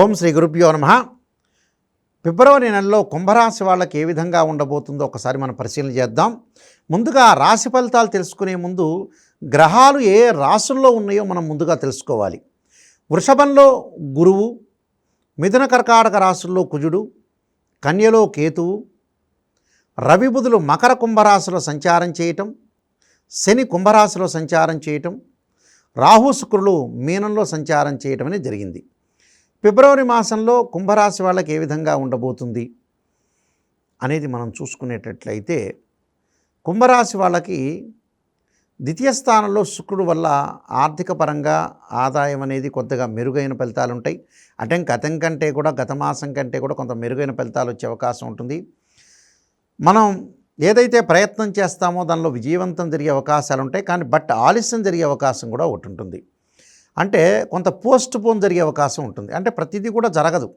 ఓం శ్రీ గురుభ్యో నమ. ఫిబ్రవరి నెలలో కుంభరాశి వాళ్ళకి ఏ విధంగా ఉండబోతుందో ఒకసారి మనం పరిశీలన చేద్దాం. ముందుగా రాశి ఫలితాలు తెలుసుకునే ముందు గ్రహాలు ఏ రాశుల్లో ఉన్నాయో మనం ముందుగా తెలుసుకోవాలి. వృషభంలో గురువు మిథున కర్కాటక రాశుల్లో కుజుడు కన్యలో కేతువు రవి బుధులు మకర కుంభరాశిలో సంచారం చేయటం శని కుంభరాశిలో సంచారం చేయటం రాహు శుక్రులు మీనంలో సంచారం చేయటం అనేది జరిగింది. ఫిబ్రవరి మాసంలో కుంభరాశి వాళ్ళకి ఏ విధంగా ఉండబోతుంది అనేది మనం చూసుకునేటట్లయితే కుంభరాశి వాళ్ళకి ద్వితీయ స్థానంలో శుక్రుడు వల్ల ఆర్థిక పరంగా ఆదాయం అనేది కొద్దిగా మెరుగైన ఫలితాలు ఉంటాయి. అంటే గతం కంటే కూడా గత మాసం కంటే కూడా కొంత మెరుగైన ఫలితాలు వచ్చే అవకాశం ఉంటుంది. మనం ఏదైతే ప్రయత్నం చేస్తామో దానిలో విజయవంతం జరిగే అవకాశాలు ఉంటాయి. కానీ బట్ ఆలస్యం జరిగే అవకాశం కూడా ఒకటి ఉంటుంది. అంటే కొంత పోస్ట్ పోన్ జరిగే అవకాశం ఉంటుంది. అంటే ప్రతిదీ కూడా జరగదు.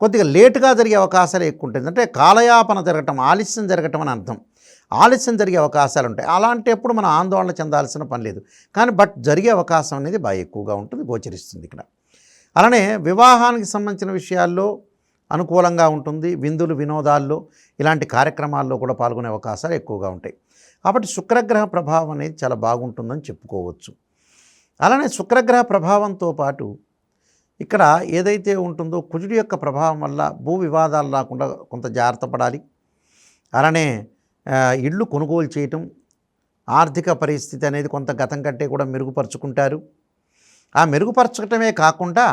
కొద్దిగా లేటుగా జరిగే అవకాశాలు ఎక్కువ ఉంటుంది అంటే కాలయాపన జరగటం ఆలస్యం జరగటం అని అర్థం. ఆలస్యం జరిగే అవకాశాలు ఉంటాయి. అలాంటప్పుడు మనం ఆందోళన చెందాల్సిన పని లేదు. కానీ బట్ జరిగే అవకాశం అనేది బాగా ఎక్కువగా ఉంటుంది గోచరిస్తుంది ఇక్కడ. అలానే వివాహానికి సంబంధించిన విషయాల్లో అనుకూలంగా ఉంటుంది. విందులు వినోదాల్లో ఇలాంటి కార్యక్రమాల్లో కూడా పాల్గొనే అవకాశాలు ఎక్కువగా ఉంటాయి. కాబట్టి శుక్రగ్రహ ప్రభావం అనేది చాలా బాగుంటుందని చెప్పుకోవచ్చు. అలానే శుక్రగ్రహ ప్రభావంతో పాటు ఇక్కడ ఏదైతే ఉంటుందో కుజుడి యొక్క ప్రభావం వల్ల భూ వివాదాలు రాకుండా కొంత జాగ్రత్త పడాలి. అలానే ఇళ్ళు కొనుగోలు చేయటం ఆర్థిక పరిస్థితి అనేది కొంత గతం కంటే కూడా మెరుగుపరుచుకుంటారు. ఆ మెరుగుపరచటమే కాకుండా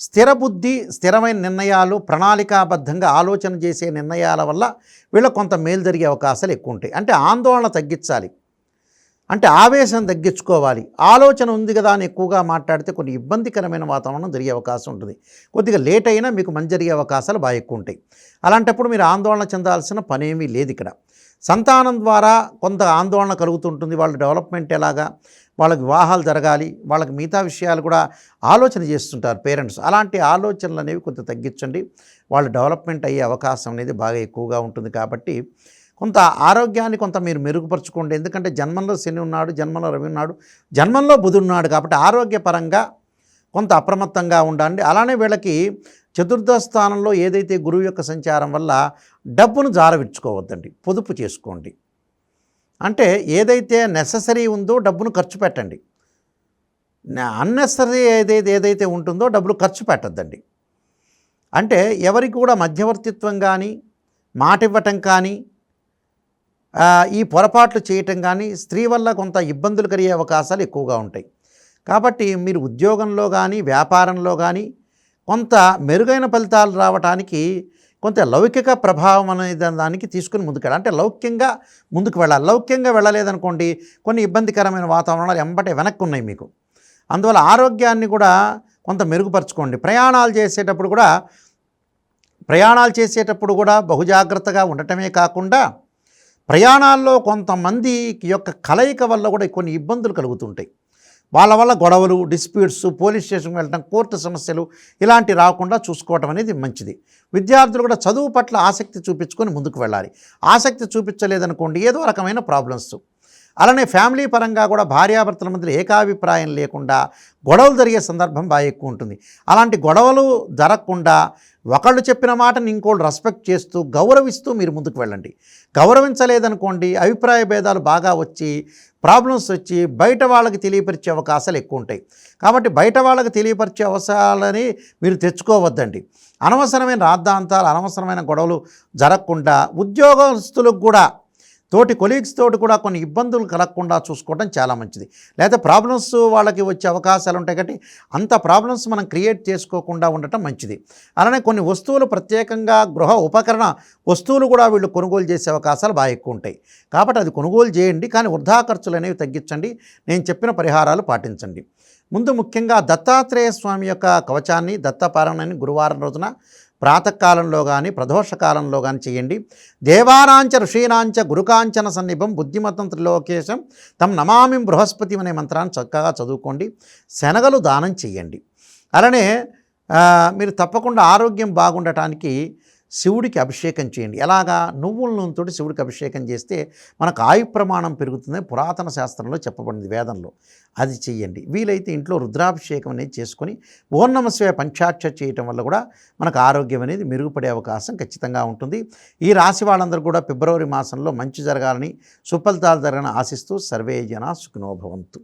స్థిర బుద్ధి స్థిరమైన నిర్ణయాలు ప్రణాళికాబద్ధంగా ఆలోచన చేసే నిర్ణయాల వల్ల వీళ్ళకి కొంత మేలు జరిగే అవకాశాలు ఎక్కువ ఉంటాయి. అంటే ఆందోళన తగ్గించాలి. అంటే ఆవేశం తగ్గించుకోవాలి. ఆలోచన ఉంది కదా అని ఎక్కువగా మాట్లాడితే కొన్ని ఇబ్బందికరమైన వాతావరణం జరిగే అవకాశం ఉంటుంది. కొద్దిగా లేట్ అయినా మీకు మంచి జరిగే అవకాశాలు బాగా ఎక్కువ ఉంటాయి. అలాంటప్పుడు మీరు ఆందోళన చెందాల్సిన పనేమీ లేదు ఇక్కడ. సంతానం ద్వారా కొంత ఆందోళన కలుగుతుంటుంది. వాళ్ళ డెవలప్మెంట్ ఎలాగా? వాళ్ళకి వివాహాలు జరగాలి. వాళ్ళకి మిగతా విషయాలు కూడా ఆలోచన చేస్తుంటారు పేరెంట్స్. అలాంటి ఆలోచనలు అనేవి కొంత తగ్గించండి. వాళ్ళు డెవలప్మెంట్ అయ్యే అవకాశం అనేది బాగా ఎక్కువగా ఉంటుంది కాబట్టి కొంత ఆరోగ్యాన్ని కొంత మీరు మెరుగుపరచుకోండి. ఎందుకంటే జన్మంలో శని ఉన్నాడు జన్మంలో రవి ఉన్నాడు జన్మంలో బుధుడు ఉన్నాడు కాబట్టి ఆరోగ్యపరంగా కొంత అప్రమత్తంగా ఉండండి. అలానే వీళ్ళకి చతుర్థ స్థానంలో ఏదైతే గురువు యొక్క సంచారం వల్ల డబ్బును జారవిడ్చుకోవద్దండి పొదుపు చేసుకోండి. అంటే ఏదైతే నెససరీ ఉందో డబ్బును ఖర్చు పెట్టండి. అన్నెసరీ ఏదైతే ఏదైతే ఉంటుందో డబ్బులు ఖర్చు పెట్టద్దండి. అంటే ఎవరికి కూడా మధ్యవర్తిత్వం కానీ మాట ఇవ్వటం కానీ ఈ పొరపాట్లు చేయటం కానీ స్త్రీ వల్ల కొంత ఇబ్బందులు కలిగే అవకాశాలు ఎక్కువగా ఉంటాయి. కాబట్టి మీరు ఉద్యోగంలో కానీ వ్యాపారంలో కానీ కొంత మెరుగైన ఫలితాలు రావడానికి కొంత లౌకిక ప్రభావం అనేది దానికి తీసుకుని ముందుకెళ్ళాలి. అంటే లౌక్యంగా ముందుకు వెళ్ళాలి. లౌక్యంగా వెళ్ళలేదనుకోండి కొన్ని ఇబ్బందికరమైన వాతావరణాలు ఎంబటే వెనక్కి ఉన్నాయి మీకు. అందువల్ల ఆరోగ్యాన్ని కూడా కొంత మెరుగుపరచుకోండి. ప్రయాణాలు చేసేటప్పుడు కూడా ప్రయాణాలు చేసేటప్పుడు కూడా బహుజాగ్రత్తగా ఉండటమే కాకుండా ప్రయాణాల్లో కొంతమంది యొక్క కలయిక వల్ల కూడా కొన్ని ఇబ్బందులు కలుగుతుంటాయి. వాళ్ళ వల్ల గొడవలు డిస్ప్యూట్స్ పోలీస్ స్టేషన్కి వెళ్ళటం కోర్టు సమస్యలు ఇలాంటి రాకుండా చూసుకోవటం అనేది మంచిది. విద్యార్థులు కూడా చదువు పట్ల ఆసక్తి చూపించుకొని ముందుకు వెళ్ళాలి. ఆసక్తి చూపించలేదనుకోండి ఏదో రకమైన ప్రాబ్లమ్స్. అలానే ఫ్యామిలీ పరంగా కూడా భార్యాభర్తల మధ్య ఏకాభిప్రాయం లేకుండా గొడవలు జరిగే సందర్భం బాగా ఎక్కువ ఉంటుంది. అలాంటి గొడవలు జరగకుండా ఒకళ్ళు చెప్పిన మాటని ఇంకోళ్ళు రెస్పెక్ట్ చేస్తూ గౌరవిస్తూ మీరు ముందుకు వెళ్ళండి. గౌరవించలేదనుకోండి అభిప్రాయ భేదాలు బాగా వచ్చి ప్రాబ్లమ్స్ వచ్చి బయట వాళ్ళకి తెలియపరిచే అవకాశాలు ఎక్కువ ఉంటాయి. కాబట్టి బయట వాళ్ళకి తెలియపరిచే అవసరాలని మీరు తెచ్చుకోవద్దండి. అనవసరమైన రాద్ధాంతాలు అనవసరమైన గొడవలు జరగకుండా ఉద్యోగస్తులకు కూడా తోటి కొలీగ్స్ తోటి కూడా కొన్ని ఇబ్బందులు కలగకుండా చూసుకోవడం చాలా మంచిది. లేదా ప్రాబ్లమ్స్ వాళ్ళకి వచ్చే అవకాశాలు ఉంటాయి కాబట్టి అంత ప్రాబ్లమ్స్ మనం క్రియేట్ చేసుకోకుండా ఉండటం మంచిది. అలానే కొన్ని వస్తువులు ప్రత్యేకంగా గృహ ఉపకరణ వస్తువులు కూడా వీళ్ళు కొనుగోలు చేసే అవకాశాలు బాగా ఎక్కువ ఉంటాయి. కాబట్టి అది కొనుగోలు చేయండి కానీ వృధా ఖర్చులు అనేవి తగ్గించండి. నేను చెప్పిన పరిహారాలు పాటించండి. ముందు ముఖ్యంగా దత్తాత్రేయ స్వామి యొక్క కవచాన్ని దత్తపారాయణాన్ని గురువారం రోజున ప్రాతకాలంలో కానీ ప్రదోష కాలంలో కానీ చేయండి. దేవానాంచ ఋషీనాంచ గురుకాంచన సన్నిభం బుద్ధిమతం త్రిలోకేశం తమ్ నమామిం బృహస్పతి అనే మంత్రాన్ని చక్కగా చదువుకోండి. శనగలు దానం చేయండి. అలానే మీరు తప్పకుండా ఆరోగ్యం బాగుండటానికి శివుడికి అభిషేకం చేయండి. ఎలాగా? నువ్వుల నూనెతో శివుడికి అభిషేకం చేస్తే మనకు ఆయు ప్రమాణం పెరుగుతుందని పురాతన శాస్త్రంలో చెప్పబడింది వేదంలో. అది చెయ్యండి. వీలైతే ఇంట్లో రుద్రాభిషేకం అనేది చేసుకొని ఓం శివ పంచాక్ష చేయటం వల్ల కూడా మనకు ఆరోగ్యం అనేది మెరుగుపడే అవకాశం ఖచ్చితంగా ఉంటుంది. ఈ రాశి వాళ్ళందరూ కూడా ఫిబ్రవరి మాసంలో మంచి జరగాలని సుఫలితాలు జరగాలని ఆశిస్తూ సర్వే జన సుఖినోభవంతు